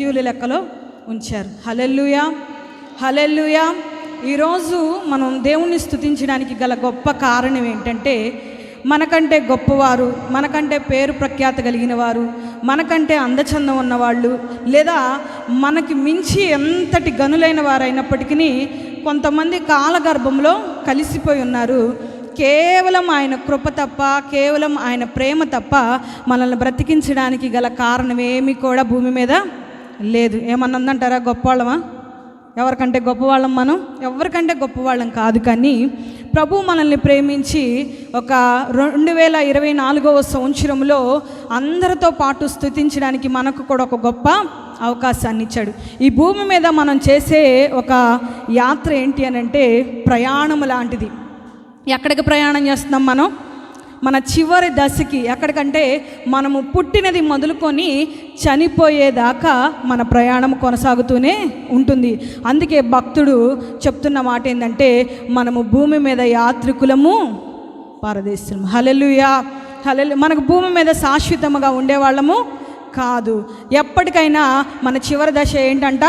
జీవుల లెక్కలో ఉంచారు. హలెల్లుయా. హలెల్లుయా. ఈరోజు మనం దేవుణ్ణి స్తుతించడానికి గల గొప్ప కారణం ఏంటంటే మనకంటే గొప్పవారు మనకంటే పేరు ప్రఖ్యాత కలిగిన వారు మనకంటే అందచందం ఉన్నవాళ్ళు లేదా మనకి మించి ఎంతటి గనులైన వారైనప్పటికీ కొంతమంది కాలగర్భంలో కలిసిపోయి ఉన్నారు. కేవలం ఆయన కృప తప్ప కేవలం ఆయన ప్రేమ తప్ప మనల్ని బ్రతికించడానికి గల కారణం ఏమీ కూడా భూమి మీద లేదు. ఏమన్నదంటారా? గొప్పవాళ్ళమా? ఎవరికంటే గొప్పవాళ్ళం మనం? ఎవరికంటే గొప్పవాళ్ళం కాదు కానీ ప్రభు మనల్ని ప్రేమించి ఒక రెండు వేల ఇరవై నాలుగవ సంవత్సరంలో అందరితో పాటు స్థుతించడానికి మనకు కూడా ఒక గొప్ప అవకాశాన్ని ఇచ్చాడు. ఈ భూమి మీద మనం చేసే ఒక యాత్ర ఏంటి అని అంటే ప్రయాణం లాంటిది. ఎక్కడికి ప్రయాణం చేస్తున్నాం మనం? మన చివరి దశకి ఎక్కడికంటే మనము పుట్టినది మొదలుకొని చనిపోయేదాకా మన ప్రయాణం కొనసాగుతూనే ఉంటుంది. అందుకే భక్తుడు చెప్తున్న మాట ఏంటంటే మనము భూమి మీద యాత్రికులము పారదేశం హలెలుయా హలెలు మనకు భూమి మీద శాశ్వతముగా ఉండేవాళ్ళము కాదు. ఎప్పటికైనా మన చివరి దశ ఏంటంట?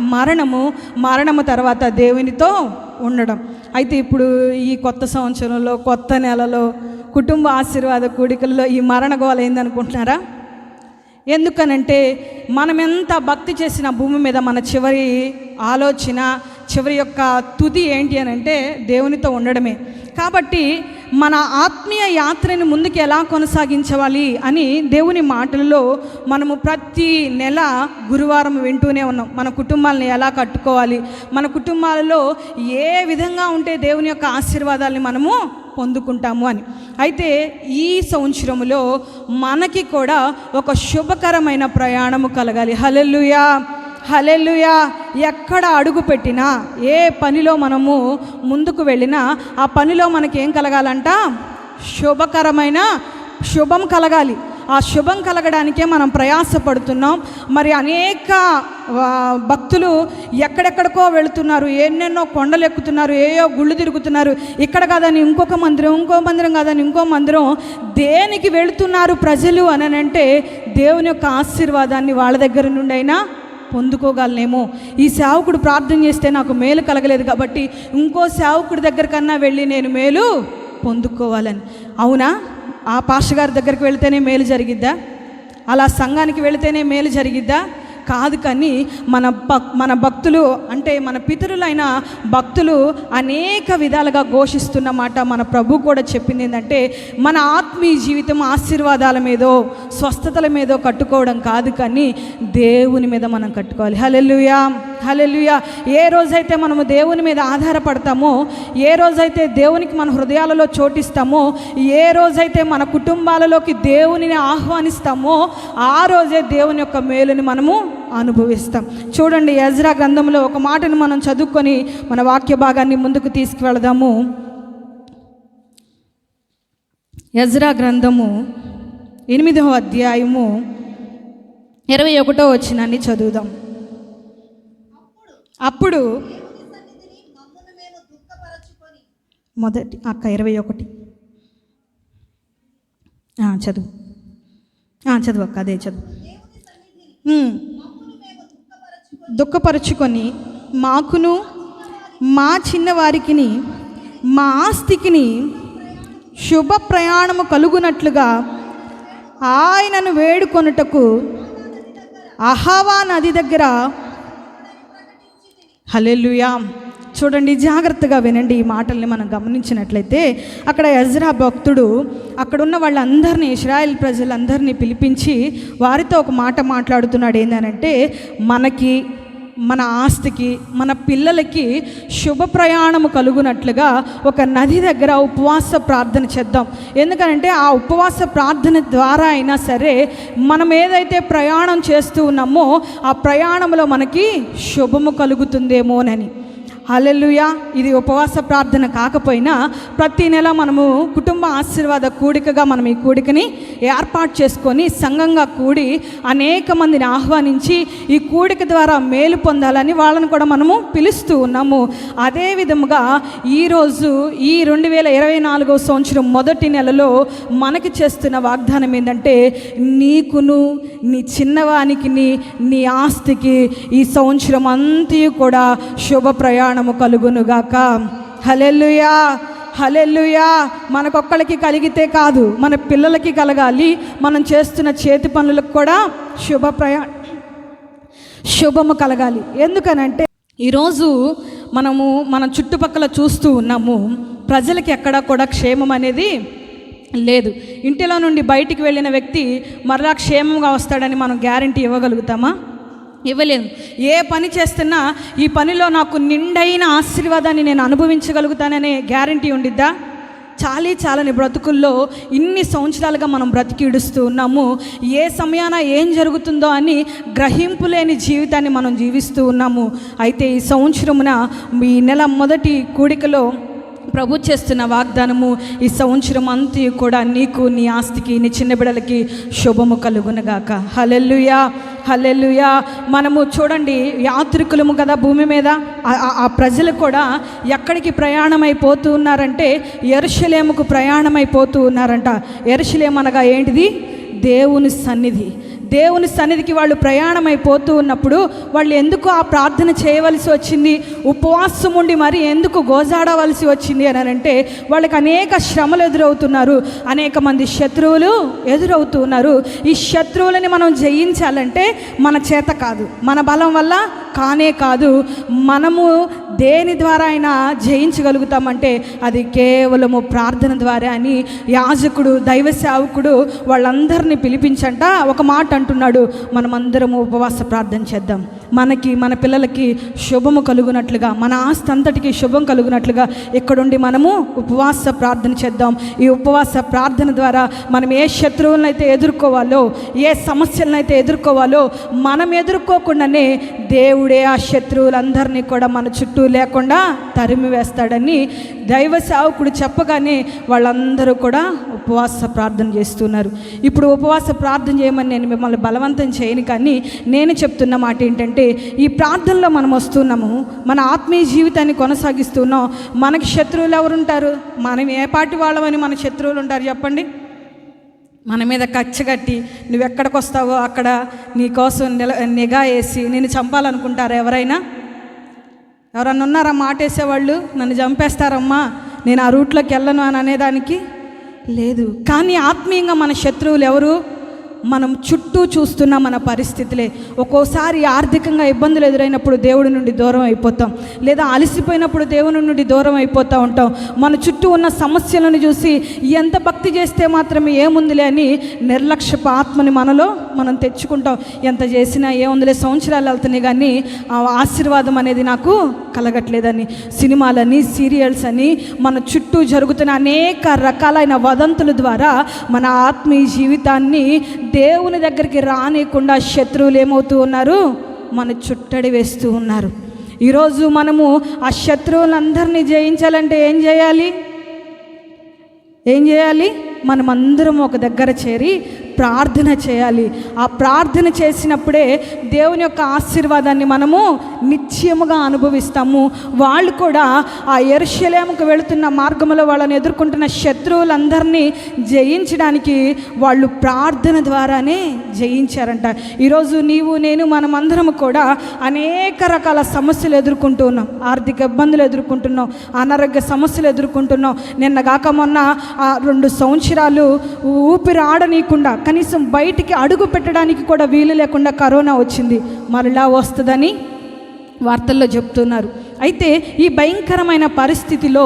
మరణము. మరణము తర్వాత దేవునితో ఉండడం. అయితే ఇప్పుడు ఈ కొత్త సంవత్సరంలో కొత్త నెలలో కుటుంబ ఆశీర్వాద కూడికల్లో ఈ మరణగోళ ఏందనుకుంటున్నారా? ఎందుకనంటే మనం ఎంత భక్తి చేసిన భూమి మీద మన చివరి ఆలోచన చివరి యొక్క తుది ఏంటి అని అంటే దేవునితో ఉండడమే. కాబట్టి మన ఆత్మీయ యాత్రని ముందుకు ఎలా కొనసాగించవాలి అని దేవుని మాటలలో మనము ప్రతి నెల గురువారం వింటూనే ఉన్నాం. మన కుటుంబాలను ఎలా కట్టుకోవాలి? మన కుటుంబాలలో ఏ విధంగా ఉంటే దేవుని యొక్క ఆశీర్వాదాలని మనము పొందుకుంటాము అని. అయితే ఈ సంవత్సరంలో మనకి కూడా ఒక శుభకరమైన ప్రయాణము కలగాలి. హలెల్లుయా! హలెల్లుయా. ఎక్కడ అడుగు పెట్టినా ఏ పనిలో మనము ముందుకు వెళ్ళినా ఆ పనిలో మనకి ఏం కలగాలంట? శుభకరమైన శుభం కలగాలి. ఆ శుభం కలగడానికే మనం ప్రయాసపడుతున్నాం. మరి అనేక భక్తులు ఎక్కడెక్కడికో వెళుతున్నారు. ఎన్నెన్నో కొండలు ఎక్కుతున్నారు. ఏయో గుళ్ళు తిరుగుతున్నారు. ఇక్కడ కాదని ఇంకొక మందిరం ఇంకో మందిరం కాదని ఇంకో మందిరం. దేనికి వెళుతున్నారు ప్రజలు అని అంటే దేవుని యొక్క ఆశీర్వాదాన్ని వాళ్ళ దగ్గర నుండి అయినా పొందుకోగలనేమో. ఈ సేవకుడు ప్రార్థన చేస్తే నాకు మేలు కలగలేదు కాబట్టి ఇంకో సేవకుడి దగ్గర కన్నా వెళ్ళి నేను మేలు పొందుకోవాలని. అవునా? ఆ పాష గారి దగ్గరికి వెళితేనే మేలు జరిగిద్దా? అలా సంఘానికి వెళితేనే మేలు జరిగిద్దా? కాదు కానీ మన భక్ మన భక్తులు అంటే మన పితరులైన భక్తులు అనేక విధాలుగా ఘోషిస్తున్నమాట మన ప్రభు కూడా చెప్పింది ఏంటంటే మన ఆత్మీయ జీవితం ఆశీర్వాదాల మీదో స్వస్థతల మీదో కట్టుకోవడం కాదు కానీ దేవుని మీద మనం కట్టుకోవాలి. హలెల్లుయా. హలెలుయా ఏ రోజైతే మనము దేవుని మీద ఆధారపడతామో ఏ రోజైతే దేవునికి మన హృదయాలలో చోటిస్తామో ఏ రోజైతే మన కుటుంబాలలోకి దేవునిని ఆహ్వానిస్తామో ఆ రోజే దేవుని యొక్క మేలుని మనము అనుభవిస్తాం. చూడండి యజ్రా గ్రంథంలో ఒక మాటను మనం చదువుకొని మన వాక్య భాగాన్ని ముందుకు తీసుకువెళదాము. యజ్రా గ్రంథము ఎనిమిదవ అధ్యాయము ఇరవై ఒకటో వచ్చినాన్ని చదువుదాం. అప్పుడు మొదటి అక్క ఇరవై ఒకటి. చదువు. చదువు అక్క అదే చదువు. దుఃఖపరుచుకొని మాకును మా చిన్నవారికిని మా ఆస్తికిని శుభ ప్రయాణము కలుగునట్లుగా ఆయనను వేడుకొనుటకు అహావా నది దగ్గర హలెలుయా చూడండి జాగ్రత్తగా వినండి ఈ మాటల్ని మనం గమనించినట్లయితే అక్కడ యజ్రా భక్తుడు అక్కడున్న వాళ్ళందరినీ ఇస్రాయల్ ప్రజలందరినీ పిలిపించి వారితో ఒక మాట మాట్లాడుతున్నాడు ఏంటనంటే మనకి మన ఆస్తికి మన పిల్లలకి శుభ ప్రయాణము కలుగునట్లుగా ఒక నది దగ్గర ఉపవాస ప్రార్థన చేద్దాం. ఎందుకంటే ఆ ఉపవాస ప్రార్థన ద్వారా అయినా సరే మనం ఏదైతే ప్రయాణం చేస్తూ ఉన్నామో ఆ ప్రయాణంలో మనకి శుభము కలుగుతుందేమోనని. హల్లెలూయా. ఇది ఉపవాస ప్రార్థన కాకపోయినా ప్రతి నెల మనము కుటుంబ ఆశీర్వాద కూడికగా మనం ఈ కూడికని ఏర్పాటు చేసుకొని సంఘంగా కూడి అనేక మందిని ఆహ్వానించి ఈ కూడిక ద్వారా మేలు పొందాలని వాళ్ళని కూడా మనము పిలుస్తూ ఉన్నాము. అదే విధముగా ఈరోజు ఈ రెండు వేల ఇరవై నాలుగో సంవత్సరం మొదటి నెలలో మనకి చేస్తున్న వాగ్దానం ఏంటంటే నీకును నీ చిన్నవానికి నీ ఆస్తికి ఈ సంవత్సరం అంతయు కూడా శుభ ప్రయాణం కళ్యాణము కలుగునుగాక. Hallelujah hallelujah. మనకొక్కళ్ళకి కలిగితే కాదు మన పిల్లలకి కలగాలి. మనం చేస్తున్న చేతి పనులకు కూడా శుభ ప్రయా శుభము కలగాలి. ఎందుకనంటే ఈరోజు మనము మన చుట్టుపక్కల చూస్తూ ఉన్నాము ప్రజలకి ఎక్కడా కూడా క్షేమం అనేది లేదు. ఇంటిలో నుండి బయటికి వెళ్ళిన వ్యక్తి మరలా క్షేమంగా వస్తాడని మనం గ్యారంటీ ఇవ్వగలుగుతామా? ఇవ్వలేము ఏ పని చేస్తున్నా ఈ పనిలో నాకు నిండైన ఆశీర్వాదాన్ని నేను అనుభవించగలుగుతాననే గ్యారంటీ ఉండిద్దా? చాలీ చాలని బ్రతుకుల్లో ఇన్ని సంవత్సరాలుగా మనం బ్రతికి ఇడుస్తూ ఉన్నాము. ఏ సమయాన ఏం జరుగుతుందో అని గ్రహింపు లేని జీవితాన్ని మనం జీవిస్తూ ఉన్నాము. అయితే ఈ సంవత్సరమున ఈ నెల మొదటి కూడికలో ప్రభు చేస్తున్న వాగ్దానము ఈ సంవత్సరం అంతా కూడా నీకు నీ ఆస్తికి నీ చిన్న బిడ్డలకి శుభము కలుగునగాక హలెల్లుయా. హలెల్లుయా. మనము చూడండి యాత్రికులము కదా భూమి మీద. ఆ- ఆ ప్రజలు కూడా ఎక్కడికి ప్రయాణమైపోతూ ఉన్నారంటే ఎరుషలేముకు ప్రయాణమైపోతూ ఉన్నారంట. ఎరుషలేం అనగా ఏంటిది? దేవుని సన్నిధి. దేవుని సన్నిధికి వాళ్ళు ప్రయాణమైపోతూ ఉన్నప్పుడు వాళ్ళు ఎందుకు ఆ ప్రార్థన చేయవలసి వచ్చింది? ఉపవాసం ఉండి మరి ఎందుకు గోజాడవలసి వచ్చింది అని అంటే వాళ్ళకి అనేక శ్రమలు ఎదురవుతున్నారు. అనేక మంది శత్రువులు ఎదురవుతూ ఉన్నారు. ఈ శత్రువులని మనం జయించాలంటే మన చేత కాదు. మన బలం వల్ల కానే కాదు. మనము దేని ద్వారా అయినా జయించగలుగుతామంటే అది కేవలము ప్రార్థన ద్వారా అని యాజకుడు దైవ సేవకుడు వాళ్ళందరినీ పిలిపించంట ఒక మాట అంటున్నాడు. మనమందరము ఉపవాస ప్రార్థన చేద్దాం. మనకి మన పిల్లలకి శుభము కలుగునట్లుగా మన ఆస్తి అంతటికి శుభం కలుగునట్లుగా ఇక్కడుండి మనము ఉపవాస ప్రార్థన చేద్దాం. ఈ ఉపవాస ప్రార్థన ద్వారా మనం ఏ శత్రువులను అయితే ఎదుర్కోవాలో ఏ సమస్యలను అయితే ఎదుర్కోవాలో మనం ఎదుర్కోకుండానే దేవుడే ఆ శత్రువులందరినీ కూడా మన చుట్టూ లేకుండా తరిమి వేస్తాడని దైవ సేవకుడు చెప్పగానే వాళ్ళందరూ కూడా ఉపవాస ప్రార్థన చేస్తున్నారు. ఇప్పుడు ఉపవాస ప్రార్థన చేయమని నేను మిమ్మల్ని బలవంతం చేయను కానీ నేను చెప్తున్న మాట ఏంటంటే ఈ ప్రార్థనలో మనం వస్తున్నాము మన ఆత్మీయ జీవితాన్ని కొనసాగిస్తున్నాం. మనకి శత్రువులు ఎవరుంటారు? మనం ఏ పాటి వాళ్ళమని మన శత్రువులు ఉంటారు చెప్పండి. మన మీద కచ్చగట్టి నువ్వు ఎక్కడికి వస్తావో అక్కడ నీ కోసం నిల నిఘా వేసి నేను చంపాలనుకుంటారా ఎవరైనా? ఎవరన్నా ఉన్నారా? మాటేసేవాళ్ళు నన్ను చంపేస్తారమ్మా నేను ఆ రూట్లోకి వెళ్ళను అని అనేదానికి? లేదు. కానీ ఆత్మీయంగా మన శత్రువులు ఎవరు? మనం చుట్టూ చూస్తున్న మన పరిస్థితులే. ఒక్కోసారి ఆర్థికంగా ఇబ్బందులు ఎదురైనప్పుడు దేవుడి నుండి దూరం అయిపోతాం. లేదా అలసిపోయినప్పుడు దేవుని నుండి దూరం అయిపోతూ ఉంటాం. మన చుట్టూ ఉన్న సమస్యలను చూసి ఎంత భక్తి చేస్తే మాత్రమే ఏముందిలే అని నిర్లక్ష్యపు ఆత్మని మనలో మనం తెచ్చుకుంటాం. ఎంత చేసినా ఏముందిలే సంవత్సరాలు వెళ్తున్నాయి కానీ ఆ ఆశీర్వాదం అనేది నాకు కలగట్లేదని. సినిమాలని సీరియల్స్ అని మన చుట్టూ జరుగుతున్న అనేక రకాలైన వదంతుల ద్వారా మన ఆత్మీయ జీవితాన్ని దేవుని దగ్గరికి రానియకుండా శత్రువులు ఏమవుతూ ఉన్నారు? మన చుట్టడి వేస్తూ ఉన్నారు. ఈరోజు మనము ఆ శత్రువులందరినీ జయించాలంటే ఏం చేయాలి? ఏం చేయాలి? మనమందరం ఒక దగ్గర చేరి ప్రార్థన చేయాలి. ఆ ప్రార్థన చేసినప్పుడే దేవుని యొక్క ఆశీర్వాదాన్ని మనము నిత్యముగా అనుభవిస్తాము. వాళ్ళు కూడా ఆ ఎరుషలేముకు వెళుతున్న మార్గంలో వాళ్ళని ఎదుర్కొంటున్న శత్రువులందరినీ జయించడానికి వాళ్ళు ప్రార్థన ద్వారానే జయించారంట. ఈరోజు నీవు నేను మనమందరము కూడా అనేక రకాల సమస్యలు ఎదుర్కొంటూ ఉన్నాం. ఆర్థిక ఇబ్బందులు ఎదుర్కొంటున్నాం. అనారోగ్య సమస్యలు ఎదుర్కొంటున్నాం. నిన్నగాక మొన్న ఆ రెండు సంవత్సరాలు ఊపిరి ఆడనీయకుండా కనీసం బయటికి అడుగు పెట్టడానికి కూడా వీలు లేకుండా కరోనా వచ్చింది. మరలా వస్తుందని వార్తల్లో చెప్తున్నారు. అయితే ఈ భయంకరమైన పరిస్థితిలో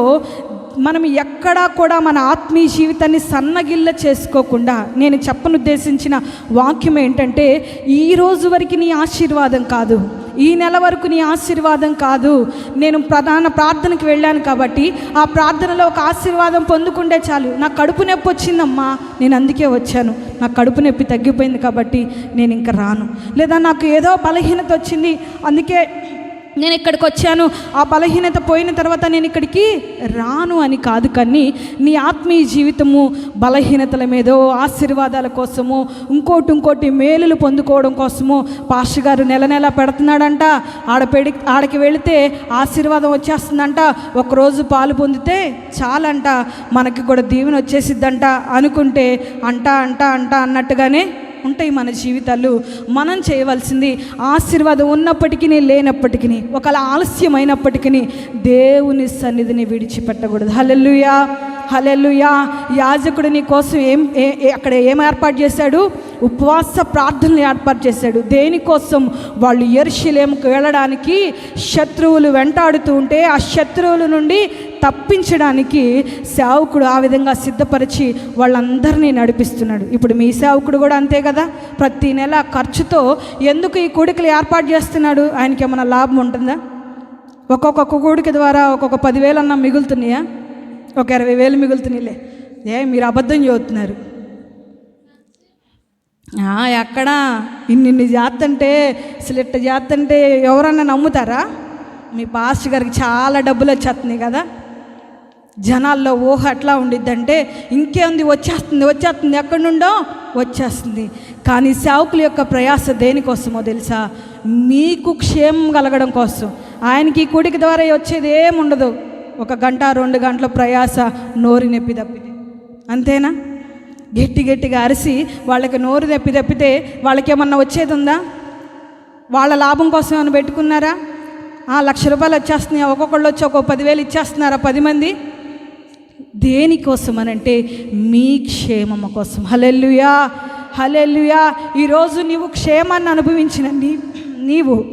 మనం ఎక్కడా కూడా మన ఆత్మీయ జీవితాన్ని సన్నగిల్ల చేసుకోకుండా నేను చెప్పనుద్దేశించిన వాక్యం ఏంటంటే ఈ రోజు వరకు నీ ఆశీర్వాదం కాదు. ఈ నెల వరకు నీ ఆశీర్వాదం కాదు. నేను ప్రధాన ప్రార్థనకి వెళ్ళాను కాబట్టి ఆ ప్రార్థనలో ఒక ఆశీర్వాదం పొందుకుంటే చాలు. నా కడుపు నొప్పి వచ్చిందమ్మా నేను అందుకే వచ్చాను. నా కడుపు నొప్పి తగ్గిపోయింది కాబట్టి నేను ఇంకా రాను. లేదా నాకు ఏదో బలహీనత వచ్చింది అందుకే నేను ఇక్కడికి వచ్చాను. ఆ బలహీనత పోయిన తర్వాత నేను ఇక్కడికి రాను అని కాదు కానీ నీ ఆత్మీయ జీవితము బలహీనతల మీదో ఆశీర్వాదాల కోసము ఇంకోటి ఇంకోటి మేలులు పొందుకోవడం కోసము పాస్టర్ గారు నెల నెల పెడుతున్నాడంట. ఆడ పెడి ఆడకి వెళితే ఆశీర్వాదం వచ్చేస్తుందంట. ఒకరోజు పాలు పొందితే చాలంట. మనకి కూడా దీవెన వచ్చేసిద్దంట అనుకుంటే అంట అంట అంట అన్నట్టుగానే ఉంటాయి మన జీవితాలు. మనం చేయవలసింది ఆశీర్వాదం ఉన్నప్పటికీ లేనప్పటికీ ఒకవేళ ఆలస్యమైనప్పటికీ దేవుని సన్నిధిని విడిచిపెట్టకూడదు. హలెల్లుయా. హలెల్లుయా. యాజకుడు నీ కోసం ఏం ఏ- అక్కడ ఏం ఏర్పాటు చేశాడు? ఉపవాస ప్రార్థనలు ఏర్పాటు చేశాడు. దేనికోసం వాళ్ళు ఎరుషలేముకు వెళ్ళడానికి శత్రువులు వెంటాడుతూ ఉంటే ఆ శత్రువుల నుండి తప్పించడానికి సేవకుడు ఆ విధంగా సిద్ధపరిచి వాళ్ళందరినీ నడిపిస్తున్నాడు. ఇప్పుడు మీ సేవకుడు కూడా అంతే కదా? ప్రతి నెల ఖర్చుతో ఎందుకు ఈ కోడికలు ఏర్పాటు చేస్తున్నాడు? ఆయనకి ఏమైనా లాభం ఉంటుందా? ఒక్కొక్క కోడిక ద్వారా ఒక్కొక్క పదివేలన్నా మిగులుతున్నాయా? ఒక ఇరవై వేలు మిగులుతున్నాయిలే. ఏ మీరు అబద్ధం చెబుతున్నారు. ఆ, ఎక్కడా? ఇన్నిన్ని చేస్తంటే అసలు ఇట్ట చేస్తంటే ఎవరన్నా నమ్ముతారా? మీ పాస్టర్ గారికి చాలా డబ్బులు వచ్చేస్తున్నాయి కదా. జనాల్లో ఊహ ఎట్లా ఉండిద్దంటే ఇంకేంది వచ్చేస్తుంది వచ్చేస్తుంది. ఎక్కడి నుండో వచ్చేస్తుంది. కానీ సేవకుల యొక్క ప్రయాస దేనికోసమో తెలుసా? మీకు క్షేమం కలగడం కోసం. ఆయనకి ఈ ద్వారా వచ్చేది ఏముండదు. ఒక గంట రెండు గంటల ప్రయాస నోరు నొప్పి తప్పితే. అంతేనా? గట్టి గట్టిగా అరిసి వాళ్ళకి నోరు నొప్పి తప్పితే వాళ్ళకి ఏమన్నా వచ్చేది ఉందా వాళ్ళ లాభం కోసం ఏమైనా పెట్టుకున్నారా? ఆ, లక్ష రూపాయలు వచ్చేస్తున్నాయా ఒక్కొక్కళ్ళు వచ్చి ఒక్కొక్క పదివేలు ఇచ్చేస్తున్నారా పది మంది? దేనికోసం అనంటే మీ క్షేమము కోసం. హలెల్లుయా! హలెల్లుయా! ఈరోజు నీవు క్షేమాన్ని అనుభవించిన నీ నీవు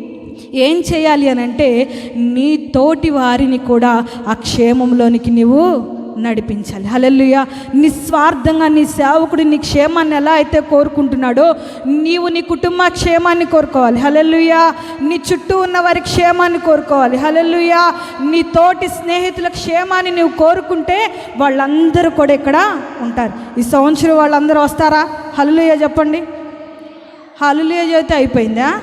ఏం చేయాలి అని అంటే నీ తోటి వారిని కూడా ఆ క్షేమంలోనికి నీవు నడిపించాలి. హలెల్లుయ. నిస్వార్థంగా నీ సేవకుడు నీ క్షేమాన్ని ఎలా అయితే కోరుకుంటున్నాడో నీవు నీ కుటుంబ క్షేమాన్ని కోరుకోవాలి. హలెల్లుయ. నీ చుట్టూ ఉన్న వారి క్షేమాన్ని కోరుకోవాలి. హలెల్లుయ. నీ తోటి స్నేహితుల క్షేమాన్ని నువ్వు కోరుకుంటే వాళ్ళందరూ కూడా ఇక్కడ ఉంటారు. ఈ సంవత్సరం వాళ్ళందరూ వస్తారా? హలలుయ చెప్పండి. హలలుయ చెబితే అయిపోయిందా?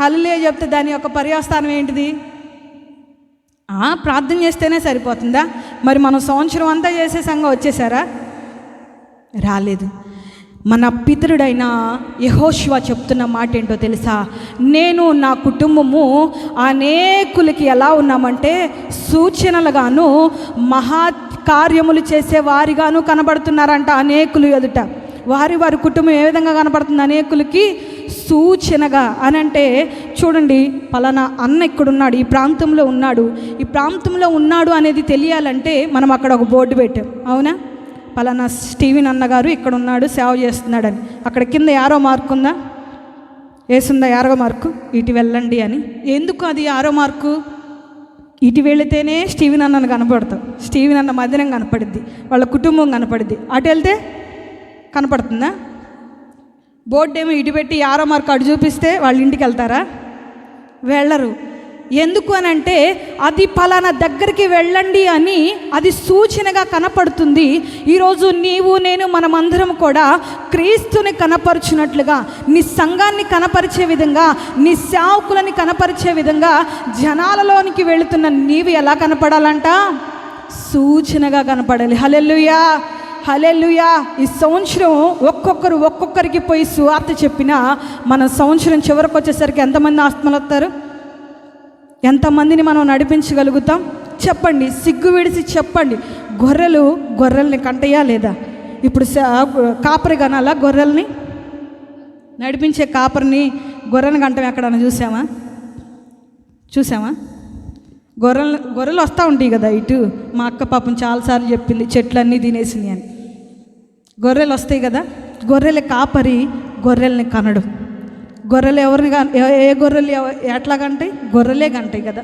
హలలుయ చెప్తే దాని యొక్క పర్యవస్థానం ఏంటిది? ప్రార్థన చేస్తేనే సరిపోతుందా? మరి మనం సంవత్సరం అంతా చేసే సంఘం వచ్చేసారా? రాలేదు. మన పితరుడైన యహోశివ చెప్తున్న మాట ఏంటో తెలుసా? నేను నా కుటుంబము అనేకులకి ఎలా ఉన్నామంటే సూచనలుగాను మహా కార్యములు చేసే వారిగాను కనబడుతున్నారంట అనేకులు ఎదుట. వారి వారి కుటుంబం ఏ విధంగా కనపడుతుంది? అనేకులకి సూచనగా అని అంటే చూడండి పలానా అన్న ఇక్కడున్నాడు ఈ ప్రాంతంలో ఉన్నాడు. ఈ ప్రాంతంలో ఉన్నాడు అనేది తెలియాలంటే మనం అక్కడ ఒక బోర్డు పెట్టాం. అవునా? పలానా స్టీవెన్ అన్నగారు ఇక్కడ ఉన్నాడు సేవ చేస్తున్నాడని. అక్కడ కింద యారో మార్క్ ఉందా? వేసుందా యారో మార్కు? ఇటు వెళ్ళండి అని. ఎందుకు అది ఆరో మార్కు? ఇటు వెళితేనే స్టీవెన్ అన్నను కనపడతాం. స్టీవెన్ అన్న మధ్యనం కనపడిద్ది వాళ్ళ కుటుంబం కనపడిద్ది. అటు వెళ్తే కనపడుతుందా? బోర్డు ఏమో ఇటు పెట్టి ఆరో మార్కు అటు చూపిస్తే వాళ్ళ ఇంటికి వెళ్తారా? వెళ్ళరు. ఎందుకు అని అంటే అది పలానా దగ్గరికి వెళ్ళండి అని అది సూచనగా కనపడుతుంది. ఈరోజు నీవు నేను మనమందరం కూడా క్రీస్తుని కనపరుచున్నట్లుగా నీ సంఘాన్ని కనపరిచే విధంగా నీ సేవకులని కనపరిచే విధంగా జనాలలోనికి వెళుతున్న నీవు ఎలా కనపడాలంట? సూచనగా కనపడాలి. హలెల్లుయా! హలెలుయా ఈ సంవత్సరం ఒక్కొక్కరు ఒక్కొక్కరికి పోయి సువార్త చెప్పినా మన సంవత్సరం చివరికి వచ్చేసరికి ఎంతమంది ఆత్మలు వస్తారు? ఎంతమందిని మనం నడిపించగలుగుతాం? చెప్పండి సిగ్గు విడిచి చెప్పండి. గొర్రెలు గొర్రెల్ని కంటయ్యా లేదా? ఇప్పుడు కాపరి కనాలా గొర్రెల్ని? నడిపించే కాపరిని గొర్రెని కంటం ఎక్కడన్నా చూసామా చూసామా గొర్రెలు గొర్రెలు వస్తూ ఉంటాయి కదా ఇటు. మా అక్క పాపం చాలాసార్లు చెప్పింది చెట్లన్నీ తినేసినాయి అని. గొర్రెలు వస్తాయి కదా గొర్రెల కాపరి గొర్రెల్ని కనడు. గొర్రెలు ఎవరిని ఏ- ఏ గొర్రెలు ఎవ- ఎట్లా కంటాయి? గొర్రెలే కంటాయి కదా.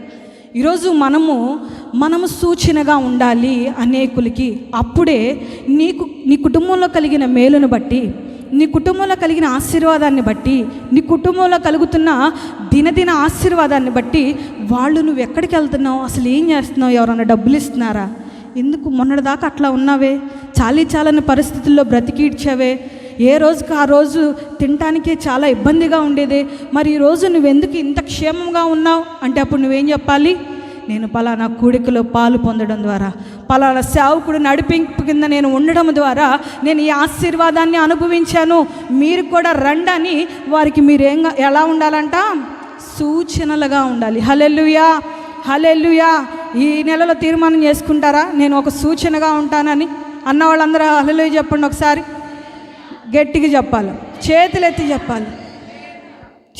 ఈరోజు మనము మనము సూచనగా ఉండాలి అనేకులకి. అప్పుడే నీకు నీ కుటుంబంలో కలిగిన మేలును బట్టి నీ కుటుంబంలో కలిగిన ఆశీర్వాదాన్ని బట్టి నీ కుటుంబంలో కలుగుతున్న దినదిన ఆశీర్వాదాన్ని బట్టి వాళ్ళు నువ్వు ఎక్కడికి వెళ్తున్నావు? అసలు ఏం చేస్తున్నావు? ఎవరైనా డబ్బులు ఇస్తున్నారా? ఎందుకు మొన్నటిదాకా అట్లా ఉన్నావే? చాలీ చాలని పరిస్థితుల్లో బ్రతికిడ్చావే ఏ రోజుకి ఆ రోజు తినటానికే చాలా ఇబ్బందిగా ఉండేది. మరి ఈ రోజు నువ్వెందుకు ఇంత క్షేమంగా ఉన్నావు? అంటే అప్పుడు నువ్వేం చెప్పాలి? నేను పలానా కూడికలో పాలు పొందడం ద్వారా పలానా సేవకుడు నడిపింపు కింద నేను ఉండడం ద్వారా నేను ఈ ఆశీర్వాదాన్ని అనుభవించాను. మీరు కూడా రండని వారికి మీరు ఏం ఎలా ఉండాలంట? సూచనలుగా ఉండాలి. హలెల్లుయా! హలెల్లుయా! ఈ నెలలో తీర్మానం చేసుకుంటారా? నేను ఒక సూచనగా ఉంటానని అన్న వాళ్ళందరూ హలెలుయ చెప్పండి ఒకసారి. గట్టిగా చెప్పాలి. చేతులెత్తి చెప్పాలి.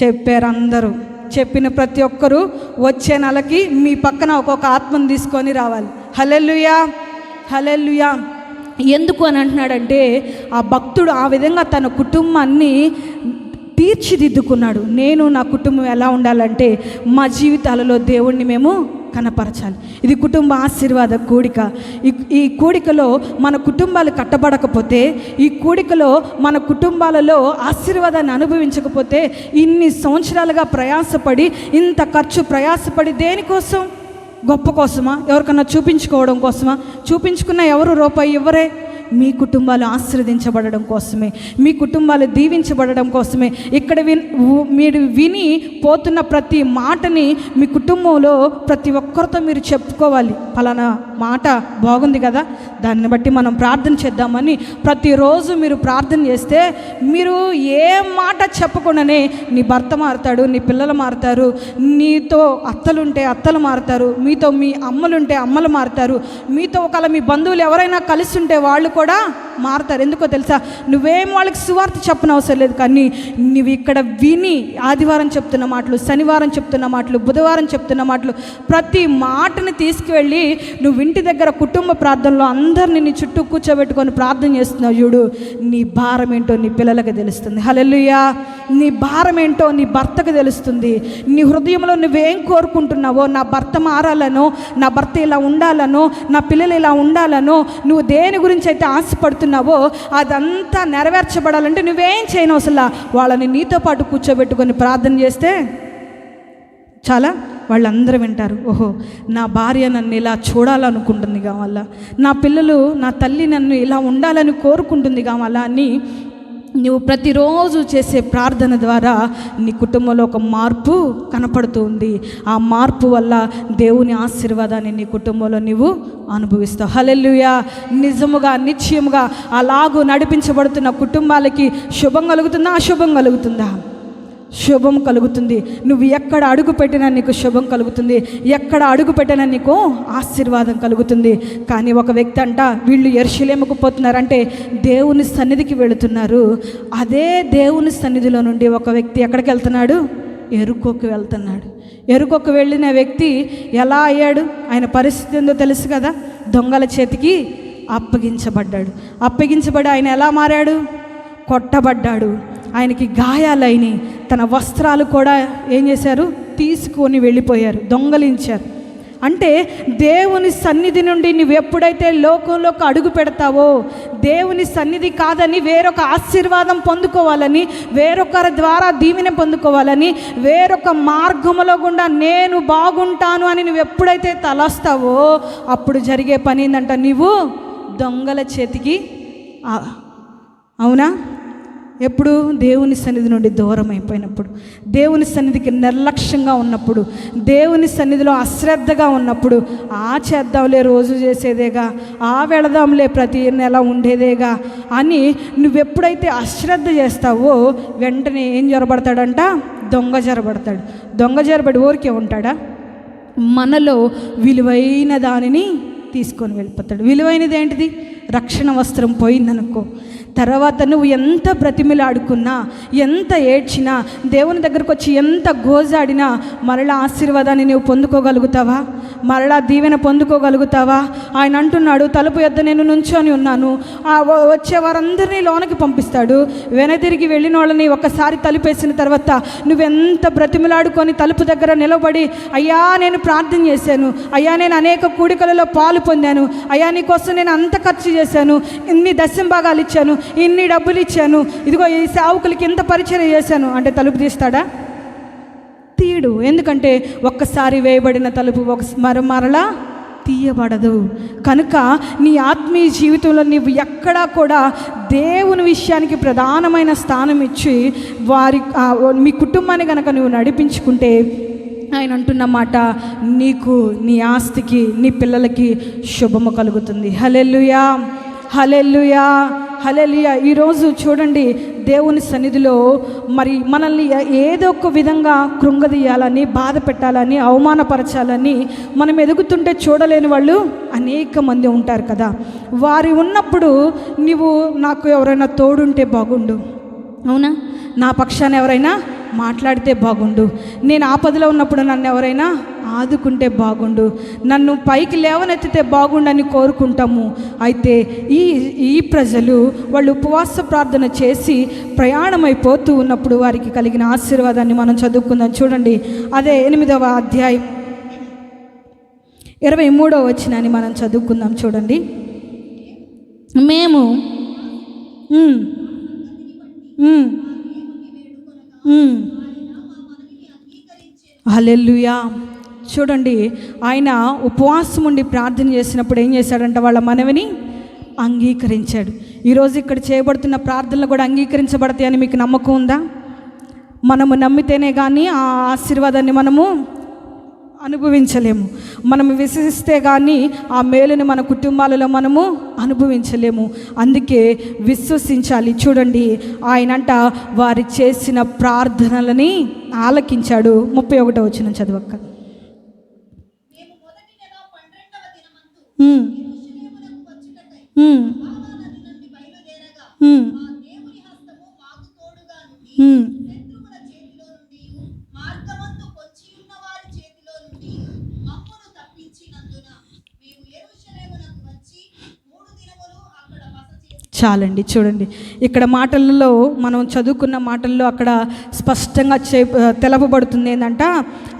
చెప్పారు అందరూ. చెప్పిన ప్రతి ఒక్కరూ వచ్చే నెలకి మీ పక్కన ఒక్కొక్క ఆత్మను తీసుకొని రావాలి. Hallelujah hallelujah. ఎందుకు అని అంటున్నాడంటే ఆ భక్తుడు ఆ విధంగా తన కుటుంబాన్ని తీర్చిదిద్దుకున్నాడు. నేను నా కుటుంబం ఎలా ఉండాలంటే మా జీవితాలలో దేవుణ్ణి మేము కనపరచాలి. ఇది కుటుంబ ఆశీర్వాద కూడిక. ఈ ఈ కూడికలో మన కుటుంబాలు కట్టబడకపోతే ఈ కూడికలో మన కుటుంబాలలో ఆశీర్వాదాన్ని అనుభవించకపోతే ఇన్ని సంవత్సరాలుగా ప్రయాసపడి ఇంత ఖర్చు ప్రయాసపడి దేనికోసం గొప్ప కోసమా? ఎవరికన్నా చూపించుకోవడం కోసమా? చూపించుకున్న ఎవరు రూపాయి ఇవ్వరే? మీ కుటుంబాలు ఆశీర్వదించబడడం కోసమే మీ కుటుంబాలు దీవించబడడం కోసమే. ఇక్కడ విన్ మీరు విని పోతున్న ప్రతి మాటని మీ కుటుంబంలో ప్రతి ఒక్కరితో మీరు చెప్పుకోవాలి. ఫలానా మాట బాగుంది కదా దాన్ని బట్టి మనం ప్రార్థన చేద్దామని ప్రతిరోజు మీరు ప్రార్థన చేస్తే మీరు ఏ మాట చెప్పకుండానే నీ భర్త మారుతాడు నీ పిల్లలు మారుతారు నీతో అత్తలుంటే అత్తలు మారుతారు మీతో మీ అమ్మలుంటే అమ్మలు మారుతారు మీతో ఒకవేళ మీ బంధువులు ఎవరైనా కలిసి ఉంటే వాళ్ళు కూడా మారుతారు. ఎందుకో తెలుసా? నువ్వేం వాళ్ళకి సువార్త చెప్పనవసరం అవసరం లేదు కానీ నువ్వు ఇక్కడ విని ఆదివారం చెప్తున్న మాటలు శనివారం చెప్తున్న మాటలు బుధవారం చెప్తున్న మాటలు ప్రతి మాటని తీసుకువెళ్ళి నువ్వు ఇంటి దగ్గర కుటుంబ ప్రార్థనలో అందరిని నీ చుట్టూ కూర్చోబెట్టుకొని ప్రార్థన చేస్తున్నావు చూడు నీ భారం ఏంటో నీ పిల్లలకు తెలుస్తుంది. హలెలుయా నీ భారం ఏంటో నీ భర్తకు తెలుస్తుంది. నీ హృదయంలో నువ్వేం కోరుకుంటున్నావో నా భర్త మారాలనో నా భర్త ఇలా ఉండాలనో నా పిల్లలు ఇలా ఉండాలనో నువ్వు దేని గురించి అయితే ఆశపడుతున్నావు అదంతా నెరవేర్చబడాలంటే నువ్వేం చేయను అసలు వాళ్ళని నీతో పాటు కూర్చోబెట్టుకొని ప్రార్థన చేస్తే చాలా వాళ్ళందరూ వింటారు. ఓహో నా భార్య నన్ను ఇలా చూడాలనుకుంటుంది కావాలా? నా పిల్లలు నా తల్లి నన్ను ఇలా ఉండాలని కోరుకుంటుంది కావాలా అని నువ్వు ప్రతిరోజు చేసే ప్రార్థన ద్వారా నీ కుటుంబంలో ఒక మార్పు కనపడుతుంది ఆ మార్పు వల్ల దేవుని ఆశీర్వాదాన్ని నీ కుటుంబంలో నువ్వు అనుభవిస్తావు. హలెల్లుయా. నిజముగా నిశ్చయముగా అలాగూ నడిపించబడుతున్న కుటుంబాలకి శుభం కలుగుతుందా? అశుభం కలుగుతుందా? శుభం కలుగుతుంది. నువ్వు ఎక్కడ అడుగు పెట్టినా నీకు శుభం కలుగుతుంది. ఎక్కడ అడుగు పెట్టినా నీకు ఆశీర్వాదం కలుగుతుంది. కానీ ఒక వ్యక్తి అంట వీళ్ళు ఎరుషులేముకు పోతున్నారంటే దేవుని సన్నిధికి వెళుతున్నారు. అదే దేవుని సన్నిధిలో నుండి ఒక వ్యక్తి ఎక్కడికి వెళ్తున్నాడు? ఎరుకోకు వెళ్తున్నాడు. ఎరుకోకు వెళ్ళిన వ్యక్తి ఎలా అయ్యాడు? ఆయన పరిస్థితి ఏందో తెలుసు కదా? దొంగల చేతికి అప్పగించబడ్డాడు. అప్పగించబడి ఆయన ఎలా మారాడు? కొట్టబడ్డాడు. ఆయనకి గాయాలైనవి తన వస్త్రాలు కూడా ఏం చేశారు? తీసుకొని వెళ్ళిపోయారు దొంగలించారు. అంటే దేవుని సన్నిధి నుండి నువ్వు ఎప్పుడైతే లోకంలోకి అడుగు పెడతావో దేవుని సన్నిధి కాదని వేరొక ఆశీర్వాదం పొందుకోవాలని వేరొకరి ద్వారా దీవెన పొందుకోవాలని వేరొక మార్గములో గుండా నేను బాగుంటాను అని నువ్వు ఎప్పుడైతే తలస్తావో అప్పుడు జరిగే పని ఏంటంట నీవు దొంగల చేతికి అవునా? ఎప్పుడు దేవుని సన్నిధి నుండి దూరం అయిపోయినప్పుడు దేవుని సన్నిధికి నిర్లక్ష్యంగా ఉన్నప్పుడు దేవుని సన్నిధిలో అశ్రద్ధగా ఉన్నప్పుడు ఆ చేద్దాంలే రోజు చేసేదేగా ఆ వెళదాంలే ప్రతి నెల ఉండేదేగా అని నువ్వెప్పుడైతే అశ్రద్ధ చేస్తావో వెంటనే ఏం జరబడతాడంట? దొంగ జరబడతాడు. దొంగ జరబడి ఊరికే ఉంటాడా? మనలో విలువైన దానిని తీసుకొని వెళ్ళిపోతాడు. విలువైనది ఏంటిది? రక్షణ వస్త్రం పోయిందనుకో. తర్వాత నువ్వు ఎంత బ్రతిమిలాడుకున్నా ఎంత ఏడ్చినా దేవుని దగ్గరకు వచ్చి ఎంత గోజాడినా మరలా ఆశీర్వాదాన్ని నువ్వు పొందుకోగలుగుతావా? మరలా దీవెన పొందుకోగలుగుతావా? ఆయన అంటున్నాడు తలుపు యొద్ద నేను నుంచొని ఉన్నాను. ఆ వచ్చే వారందరినీ లోనకి పంపిస్తాడు. వెనతిరిగి వెళ్ళిన వాళ్ళని ఒక్కసారి తలుపేసిన తర్వాత నువ్వెంత బ్రతిమిలాడుకొని తలుపు దగ్గర నిలబడి అయ్యా నేను ప్రార్థన చేశాను. అయ్యా నేను అనేక కూడికలలో పాలు పొందాను. అయ్యా నీకోసం నేను అంత ఖర్చు చేశాను. ఇన్ని దశం భాగాలు ఇచ్చాను. ఇన్ని డబ్బులు ఇచ్చాను. ఇదిగో ఈ సేవకులకి ఇంత పరిచయం చేశాను. అంటే తలుపు తీస్తాడా? తీయడు ఎందుకంటే ఒక్కసారి వేయబడిన తలుపు ఒక మర మరలా తీయబడదు. కనుక నీ ఆత్మీయ జీవితంలో నీవు ఎక్కడా కూడా దేవుని విషయానికి ప్రధానమైన స్థానం ఇచ్చి వారి మీ కుటుంబాన్ని కనుక నువ్వు నడిపించుకుంటే ఆయన అంటున్న మాట నీకు నీ ఆస్తికి నీ పిల్లలకి శుభము కలుగుతుంది. హలెల్లుయా. హలెల్లుయా. హలెలుయా ఈరోజు చూడండి దేవుని సన్నిధిలో మరి మనల్ని ఏదో ఒక విధంగా కృంగదీయాలని బాధ పెట్టాలని అవమానపరచాలని మనం ఎదుగుతుంటే చూడలేని వాళ్ళు అనేక మంది ఉంటారు కదా. వారి ఉన్నప్పుడు నీవు నాకు ఎవరైనా తోడుంటే బాగుండు. అవునా? నా పక్షాన ఎవరైనా మాట్లాడితే బాగుండు. నేను ఆపదలో ఉన్నప్పుడు నన్ను ఎవరైనా ఆదుకుంటే బాగుండు. నన్ను పైకి లేవనెత్తితే బాగుండని కోరుకుంటాము. అయితే ఈ ఈ ప్రజలు వాళ్ళు ఉపవాస ప్రార్థన చేసి ప్రయాణమైపోతూ ఉన్నప్పుడు వారికి కలిగిన ఆశీర్వాదాన్ని మనం చదువుకుందాం. చూడండి అదే ఎనిమిదవ అధ్యాయం. ఇరవై మూడవ వచ్చినాన్ని మనం చదువుకుందాం. చూడండి. మేము ఉమ్, హలెల్లుయా. చూడండి ఆయన ఉపవాసం ఉండి ప్రార్థన చేసినప్పుడు ఏం చేశాడంట వాళ్ళ మనవిని? అంగీకరించాడు. ఈరోజు ఇక్కడ చేయబడుతున్న ప్రార్థనలు కూడా అంగీకరించబడతాయని మీకు నమ్మకం ఉందా? మనము నమ్మితేనే కానీ ఆ ఆశీర్వాదాన్ని మనము అనుభవించలేము. మనం విశ్వసిస్తే కానీ ఆ మేలుని మన కుటుంబాలలో మనము అనుభవించలేము. అందుకే విశ్వసించాలి. చూడండి ఆయనంట వారి చేసిన ప్రార్థనలని ఆలకించాడు. ముప్పై ఒకటో వచ్చిన చదవక్క మొదటి నెల పన్నెండవ దినమందు ఉమ్, యెరూషలేమునకు వచ్చుటకై ఉమ్, బావా నది నుండి బయలుదేరగా ఉమ్, ఆ దేవుని హస్తము మాకు తోడుగా నుండి ఉమ్. శత్రువుల చేతిలో నుండి మార్గమందు పొంచి ఉన్న వారి చేతిలో నుండి మమ్మును తప్పించినందున మేము యెరూషలేమునకు వచ్చి మూడు దినములు అక్కడ బస చేసి చాలండి. చూడండి. ఇక్కడ మాటలలో మనం చదువుకున్న మాటల్లో అక్కడ స్పష్టంగా చే తెలపబడుతుంది ఏంటంట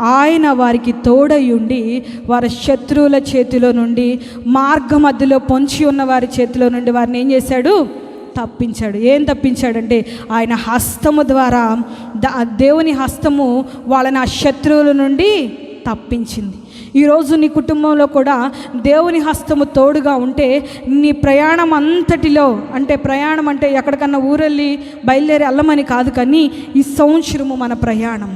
ఆయన వారికి తోడై ఉండి వారి శత్రువుల చేతిలో నుండి మార్గ మధ్యలో పొంచి ఉన్న వారి చేతిలో నుండి వారిని ఏం చేశాడు? తప్పించాడు. ఏం తప్పించాడంటే ఆయన హస్తము ద్వారా దేవుని హస్తము వాళ్ళని ఆ శత్రువుల నుండి తప్పించింది. ఈరోజు నీ కుటుంబంలో కూడా దేవుని హస్తము తోడుగా ఉంటే నీ ప్రయాణం అంతటిలో అంటే ప్రయాణం అంటే ఎక్కడికన్నా ఊరెళ్ళి బయలుదేరి వెళ్ళమని కాదు కానీ ఈ సంవత్సరము మన ప్రయాణం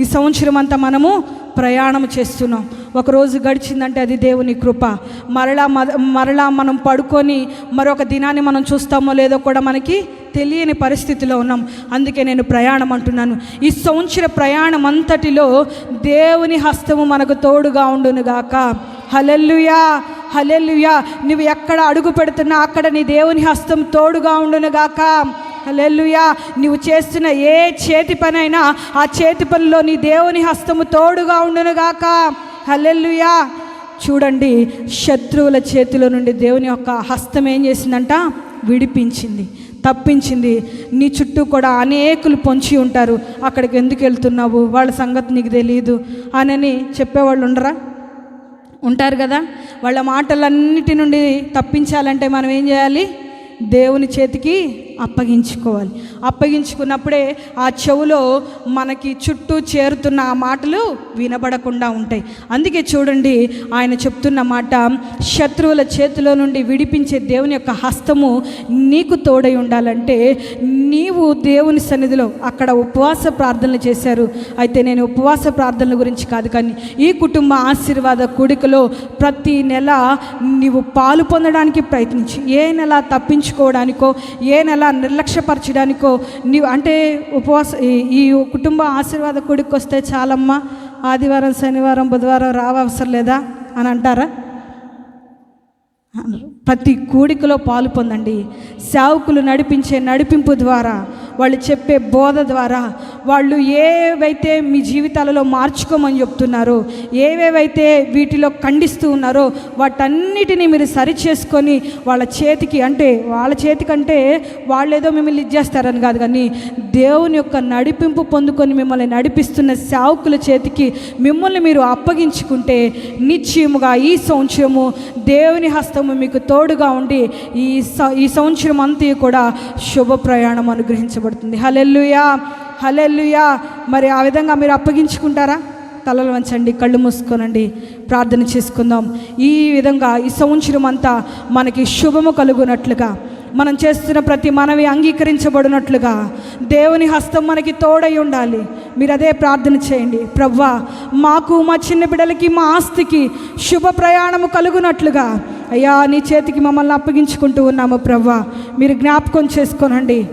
ఈ సంవత్సరం అంతా మనము ప్రయాణం చేస్తున్నాం. ఒకరోజు గడిచిందంటే అది దేవుని కృప. మరలా మద- మరలా మనం పడుకొని మరొక దినాన్ని మనం చూస్తామో లేదో కూడా మనకి తెలియని పరిస్థితిలో ఉన్నాం. అందుకే నేను ప్రయాణం అంటున్నాను. ఈ సంవత్సర ప్రయాణం అంతటిలో దేవుని హస్తము మనకు తోడుగా ఉండునుగాక హలెల్లుయా హలెల్లుయా. నువ్వు ఎక్కడ అడుగు పెడుతున్నా అక్కడ నీ దేవుని హస్తం తోడుగా ఉండునుగాక హలెల్లుయా. నువ్వు చేస్తున్న ఏ చేతి పనైనా ఆ చేతి పనిలో నీ దేవుని హస్తము తోడుగా ఉండునుగాక హలెల్లుయా. చూడండి శత్రువుల చేతిలో నుండి దేవుని యొక్క హస్తం ఏం చేసిందంట? విడిపించింది తప్పించింది. నీ చుట్టూ కూడా అనేకులు పొంచి ఉంటారు. అక్కడికి ఎందుకు వెళ్తున్నావు? వాళ్ళ సంగతి నీకు తెలియదు అనని చెప్పేవాళ్ళు ఉండరా? ఉంటారు కదా. వాళ్ళ మాటలన్నిటి నుండి తప్పించాలంటే మనం ఏం చేయాలి? దేవుని చేతికి అప్పగించుకోవాలి. అప్పగించుకున్నప్పుడే ఆ చెవులో మనకి చుట్టూ చేరుతున్న ఆ మాటలు వినబడకుండా ఉంటాయి. అందుకే చూడండి ఆయన చెప్తున్న మాట శత్రువుల చేతిలో నుండి విడిపించే దేవుని యొక్క హస్తము నీకు తోడై ఉండాలంటే నీవు దేవుని సన్నిధిలో అక్కడ ఉపవాస ప్రార్థనలు చేశారు. అయితే నేను ఉపవాస ప్రార్థనల గురించి కాదు కానీ ఈ కుటుంబ ఆశీర్వాద కూడికలో ప్రతి నెల నీవు పాలు పొందడానికి ప్రయత్నించి. ఏ నెల తప్పించుకోవడానికో ఏ నెల నిర్లక్ష్యపరచడానికో నీ అంటే ఉపవాస ఈ- ఈ కుటుంబ ఆశీర్వాద కొడుకు వస్తే చాలమ్మా. ఆదివారం శనివారం బుధవారం రావవసరం లేదా అని అంటారా? ప్రతి కూడికలో పాలు పొందండి. సేవకులు నడిపించే నడిపింపు ద్వారా వాళ్ళు చెప్పే బోధ ద్వారా వాళ్ళు ఏవైతే మీ జీవితాలలో మార్చుకోమని చెప్తున్నారో ఏవేవైతే వీటిలో ఖండిస్తూ ఉన్నారో వాటన్నిటిని మీరు సరి చేసుకొని వాళ్ళ చేతికి అంటే వాళ్ళ చేతికంటే వాళ్ళు ఏదో మిమ్మల్ని ఇచ్చేస్తారని కాదు కానీ దేవుని యొక్క నడిపింపు పొందుకొని మిమ్మల్ని నడిపిస్తున్న సేవకుల చేతికి మిమ్మల్ని మీరు అప్పగించుకుంటే నిశ్చయముగా ఈ సంవత్సరము దేవుని హస్తము మీకు తోడుగా ఉండి ఈ స- ఈ సంవత్సరం అంతా కూడా శుభ ప్రయాణం అప్పగించబడుతుంది హలెల్లుయా హలెల్లుయా. మరి ఆ విధంగా మీరు అప్పగించుకుంటారా? తలలు వంచండి కళ్ళు మూసుకోనండి. ప్రార్థన చేసుకుందాం. ఈ విధంగా ఈ సంవత్సరం అంతా మనకి శుభము కలుగునట్లుగా మనం చేస్తున్న ప్రతి మనవి అంగీకరించబడినట్లుగా దేవుని హస్తం మనకి తోడై ఉండాలి. మీరు అదే ప్రార్థన చేయండి. ప్రవ్వా మాకు మా చిన్న బిడ్డలకి మా ఆస్తికి శుభ ప్రయాణము కలుగునట్లుగా. అయ్యా నీ చేతికి మమ్మల్ని అప్పగించుకుంటూ ఉన్నాము ప్రవ్వా. మీరు జ్ఞాపకం చేసుకోనండి.